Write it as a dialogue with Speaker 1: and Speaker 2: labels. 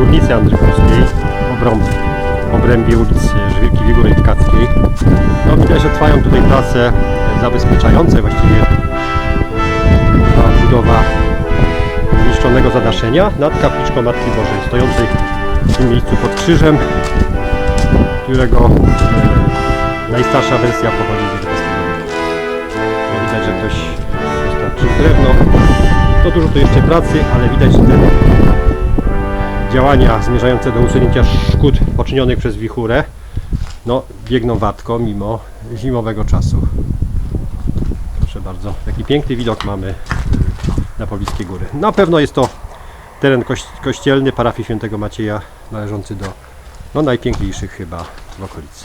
Speaker 1: górnicy Andrzejowskiej w obrębie, w obrębie ulicy Żwirki Wigury i Tkackiej. No widać, że trwają tutaj prace zabezpieczające właściwie budowa zniszczonego zadaszenia nad kapliczką Matki Bożej, stojącej w tym miejscu pod krzyżem, którego e, najstarsza wersja pochodzi z XIX. No, widać, że ktoś dostarczył drewno. To dużo tu jeszcze pracy, ale widać, że te działania zmierzające do usunięcia szkód poczynionych przez wichurę no, biegną wartko mimo zimowego czasu. Proszę bardzo, taki piękny widok mamy na pobliskie góry. Na pewno jest to teren koś- kościelny parafii świętego Macieja należący do no, najpiękniejszych chyba w okolicy.